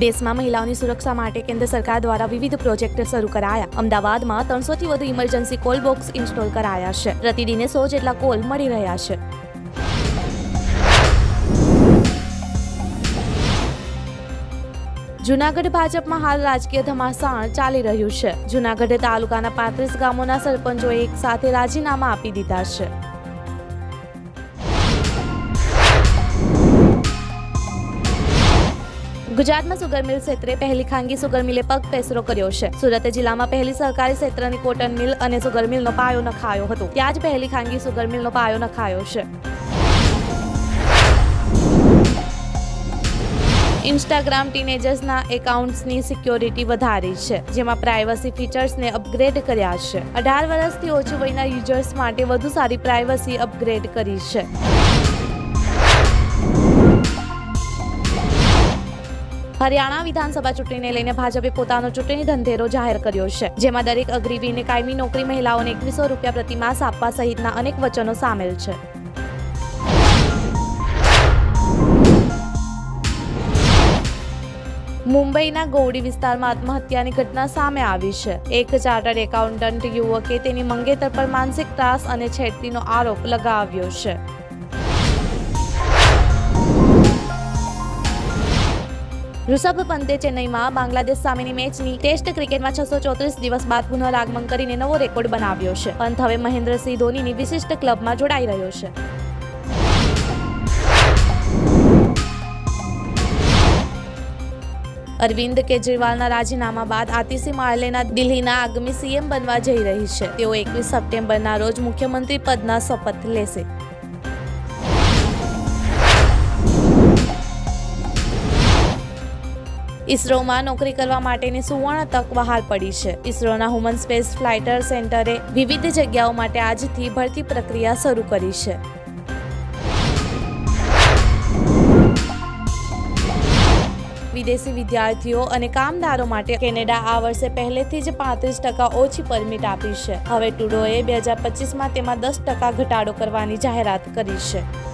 દેશમાં મહિલાઓની સુરક્ષા માટે કેન્દ્ર સરકાર દ્વારા વિવિધ પ્રોજેક્ટ શરૂ કરાયા. અમદાવાદમાં ત્રણસોથી વધુ ઇમરજન્સી કોલ બોક્સ ઇન્સ્ટોલ કરાયા છે. પ્રતિદિને સો જેટલા કોલ મળી રહ્યા છે. જુનાગઢ ભાજપમાં હાલ રાજકીય ધમાસાણ ચાલી રહ્યું છે. જુનાગઢ તાલુકાના પાંત્રીસ ગામોના સરપંચોએ એક સાથે રાજીનામા આપી દીધા છે. ગુજરાતમાં સુગર મિલ ક્ષેત્રે પહેલી ખાનગી સુગર મિલે પગ પેસરો કર્યો છે. સુરત જિલ્લામાં પહેલી સહકારી ક્ષેત્રની કોટન મિલ અને સુગર મિલનો પાયો નખાયો હતો. ત્યાં જ પહેલી ખાનગી સુગર મિલનો પાયો નખાયો છે. ઇન્સ્ટાગ્રામ ટીનેજર્સના એકાઉન્ટ્સની સિક્યોરિટી વધારી છે, જેમાં પ્રાઇવસી ફીચર્સને અપગ્રેડ કર્યા છે. અઢાર વર્ષથી ઓછી વયના યુઝર્સ માટે વધુ સારી પ્રાઇવસી અપગ્રેડ કરી છે. હરિયાણા વિધાનસભા ચૂંટણીને લઈને ભાજપે પોતાનો ચૂંટણી ધંધેરો જાહેર કર્યો છે, જેમાં દરેક અગ્રીવીને કાયમી નોકરી મહિલાઓને એકવીસો રૂપિયા પ્રતિમાસ આપવા સહિતના અનેક વચનો સામેલ છે. મુંબઈના ગૌડી વિસ્તારમાં આત્મહત્યાની ઘટના સામે આવી છે. એક ચાર્ટર્ડ એકાઉન્ટન્ટ યુવકે તેની મંગેતર પર માનસિક ત્રાસ અને છેડતીનો આરોપ લગાવ્યો છે. ઋષભ પંતે ચેન્નઈમાં બાંગ્લાદેશ સામેની મેચની ટેસ્ટ ક્રિકેટમાં છસો ચોત્રીસ દિવસ બાદ પુનઃ કરીને નવો રેકોર્ડ બનાવ્યો છે. પંત હવે મહેન્દ્રસિંહ ધોનીની વિશિષ્ટ ક્લબમાં જોડાઈ રહ્યો છે. અરવિંદ કેજરીવાલના રાજીનામા બાદ આતિશી માળલેના દિલ્હીના આગામી સીએમ બનવા જઈ રહી છે. તેઓ એકવીસ સપ્ટેમ્બરના રોજ મુખ્યમંત્રી પદના શપથ લેશે. ઇસરોમાં નોકરી કરવા માટેની સુવર્ણ તક બહાર પડી છે. ઇસરોના હ્યુમન સ્પેસ ફ્લાઇટર સેન્ટરે વિવિધ જગ્યાઓ માટે આજથી ભરતી પ્રક્રિયા શરૂ કરી છે. વિદેશી વિદ્યાર્થીઓ અને કામદારો માટે કેનેડા આ વર્ષે પહેલેથી જ પાંત્રીસ ટકા ઓછી પરમિટ આપી છે. હવે ટુડોએ બે હજાર પચીસમાં તેમાં દસ ટકા ઘટાડો કરવાની જાહેરાત કરી છે.